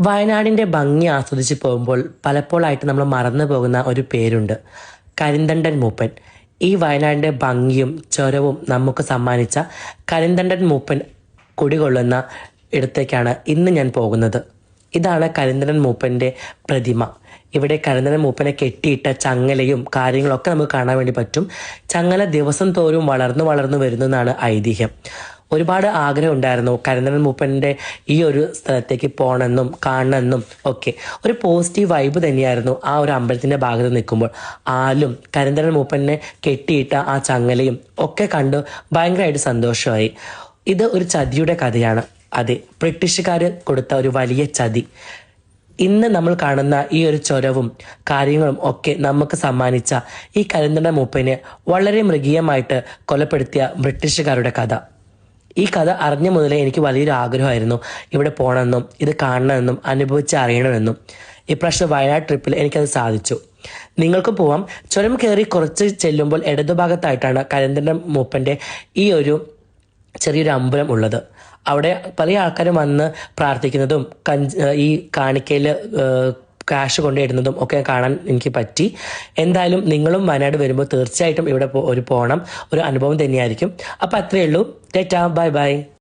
വയനാടിന്റെ ഭംഗി ആസ്വദിച്ച് പോകുമ്പോൾ പലപ്പോഴായിട്ട് നമ്മൾ മറന്നു പോകുന്ന ഒരു പേരുണ്ട്. കരിന്തണ്ടൻ മൂപ്പൻ. ഈ വയനാടിന്റെ ഭംഗിയും ചുരവും നമുക്ക് സമ്മാനിച്ച കരിന്തണ്ടൻ മൂപ്പൻ കുടികൊള്ളുന്ന ഇടത്തേക്കാണ് ഇന്ന് ഞാൻ പോകുന്നത്. ഇതാണ് കരിന്തണ്ടൻ മൂപ്പന്റെ പ്രതിമ. ഇവിടെ കരിന്തണ്ടൻ മൂപ്പനെ കെട്ടിയിട്ട ചങ്ങലയും കാര്യങ്ങളൊക്കെ നമുക്ക് കാണാൻ വേണ്ടി പറ്റും. ചങ്ങല ദിവസം തോറും വളർന്നു വളർന്നു വരുന്നതാണ് ഐതിഹ്യം. ഒരുപാട് ആഗ്രഹം ഉണ്ടായിരുന്നു കരിന്തണ്ടൻ മൂപ്പന്റെ ഈ ഒരു സ്ഥലത്തേക്ക് പോകണമെന്നും കാണണമെന്നും ഒക്കെ. ഒരു പോസിറ്റീവ് വൈബ് തന്നെയായിരുന്നു ആ ഒരു അമ്പലത്തിന്റെ ഭാഗത്ത് നിൽക്കുമ്പോൾ. ആലും കരിന്തണ്ടൻ മൂപ്പനെ കെട്ടിയിട്ട ആ ചങ്ങലയും ഒക്കെ കണ്ട് ഭയങ്കരമായിട്ട് സന്തോഷമായി. ഇത് ഒരു ചതിയുടെ കഥയാണ്. അതെ ബ്രിട്ടീഷുകാർ കൊടുത്ത ഒരു വലിയ ചതി. ഇന്ന് നമ്മൾ കാണുന്ന ഈ ഒരു ചൊരവും കാര്യങ്ങളും ഒക്കെ നമുക്ക് സമ്മാനിച്ച ഈ കരിന്തണ്ട മൂപ്പനെ വളരെ മൃഗീയമായിട്ട് കൊലപ്പെടുത്തിയ ബ്രിട്ടീഷുകാരുടെ കഥ. ഈ കഥ അറിഞ്ഞ മുതലേ എനിക്ക് വലിയൊരു ആഗ്രഹമായിരുന്നു. ഇവിടെ പോകണമെന്നും ഇത് കാണണമെന്നും അനുഭവിച്ച് അറിയണമെന്നും. ഇപ്രാവശ്യം വയനാട് ട്രിപ്പിൽ എനിക്കത് സാധിച്ചു. നിങ്ങൾക്ക് പോവാം. ചുരം കയറി കുറച്ച് ചെല്ലുമ്പോൾ ഇടതുഭാഗത്തായിട്ടാണ് കരിന്തണ്ട മൂപ്പന്റെ ഈ ഒരു ചെറിയൊരു അമ്പലം ഉള്ളത്. അവിടെ പല ആൾക്കാരും വന്ന് പ്രാർത്ഥിക്കുന്നതും ഈ കാണിക്കയിൽ കാശ് കൊണ്ടിടുന്നതും ഒക്കെ കാണാൻ എനിക്ക് പറ്റി. എന്തായാലും നിങ്ങളും വയനാട് വരുമ്പോൾ തീർച്ചയായിട്ടും ഇവിടെ ഒരു പോകണം ഒരു അനുഭവം തന്നെയായിരിക്കും. അപ്പം അത്രയേ ഉള്ളൂ. ടേറ്റാ. Bye bye.